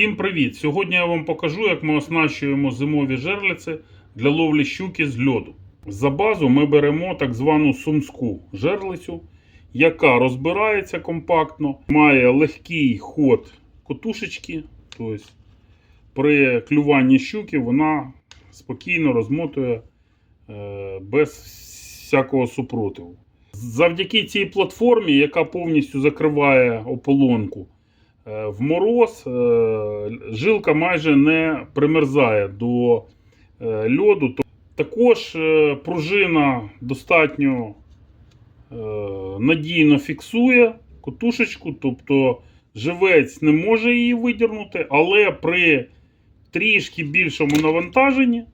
Всім привіт! Сьогодні я вам покажу, як ми оснащуємо зимові жерлиці для ловлі щуки з льоду. За базу ми беремо так звану сумську жерлицю, яка розбирається компактно, має легкий ход котушечки. Тобто при клюванні щуки вона спокійно розмотує е, без всякого супротиву. Завдяки цій платформі, яка повністю закриває ополонку, в мороз е, жилка майже не примерзає до е, льоду. Також е, пружина достатньо е, надійно фіксує котушечку, тобто живець не може її видірнути, але при трішки більшому навантаженні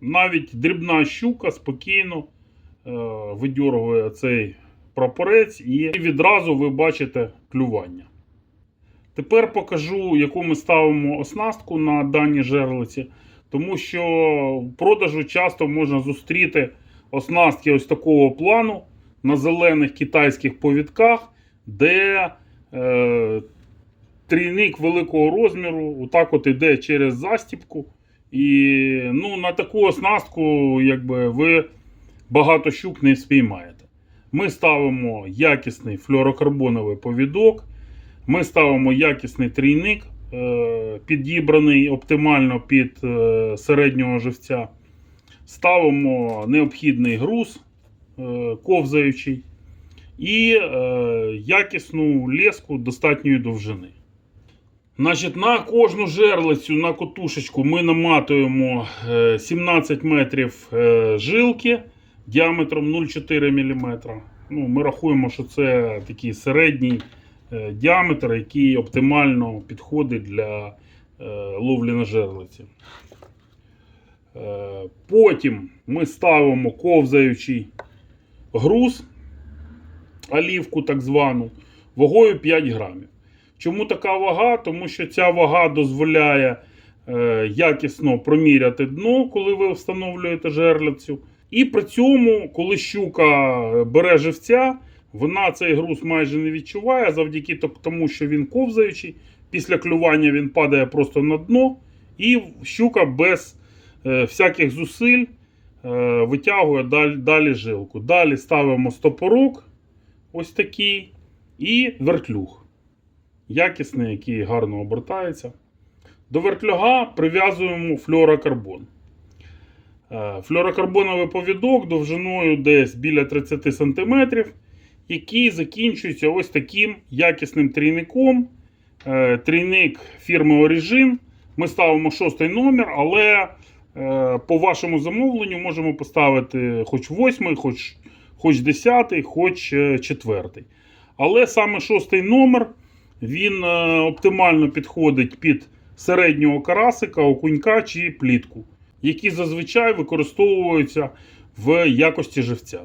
навіть дрібна щука спокійно е, видьоргує цей прапорець і відразу ви бачите клювання. Тепер покажу, яку ми ставимо оснастку на даній жерлиці, тому що в продажу часто можна зустріти оснастки ось такого плану на зелених китайських повідках, де е, трійник великого розміру отак от іде через застіпку. І ну, на таку оснастку якби, ви багато щук не спіймаєте. Ми ставимо якісний флюорокарбоновий повідок. Ми ставимо якісний трійник, е, підібраний оптимально під е, середнього живця. Ставимо необхідний груз е, ковзаючий і якісну леску достатньої довжини. Значить, на кожну жерлицю на котушечку ми наматуємо е, 17 метрів жилки діаметром 0,4 мм. Ну, ми рахуємо, що це такий середній діаметр, який оптимально підходить для е, ловлі на жерлиці. Е, Потім ми ставимо ковзаючий груз, олівку так звану, вагою 5 грамів. Чому така вага? Тому що ця вага дозволяє е, якісно проміряти дно, коли ви встановлюєте жерлицю. І при цьому, коли щука бере живця, вона цей груз майже не відчуває завдяки тому, що він ковзаючий. Після клювання він падає просто на дно, і щука без е, всяких зусиль е, витягує далі, далі жилку. Далі ставимо стопорок, ось такий, і вертлюг. Якісний, який гарно обертається. До вертляга прив'язуємо флюорокарбон. Е, Флюорокарбоновий повідок довжиною десь біля 30 см, який закінчується ось таким якісним трійником. Е, Трійник фірми Origin. Ми ставимо шостий номер, але е, по вашому замовленню можемо поставити хоч восьмий, хоч, хоч десятий, хоч е, четвертий. Але саме шостий номер він оптимально підходить під середнього карасика, окунька чи плітку, які зазвичай використовуються в якості живця.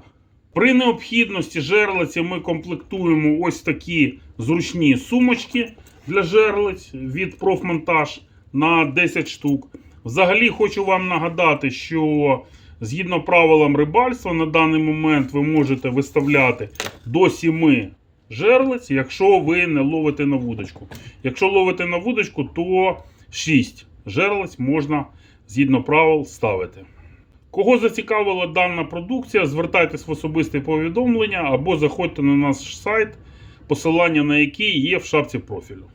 При необхідності жерлиці ми комплектуємо ось такі зручні сумочки для жерлиць від профмонтаж на 10 штук. Взагалі хочу вам нагадати, що згідно правилам рибальства, на даний момент ви можете виставляти до 7 жерлиць, якщо ви не ловите на вудочку. Якщо ловите на вудочку, то 6 жерлиць можна згідно правил ставити. Кого зацікавила дана продукція, звертайтесь в особисте повідомлення або заходьте на наш сайт, посилання на який є в шапці профілю.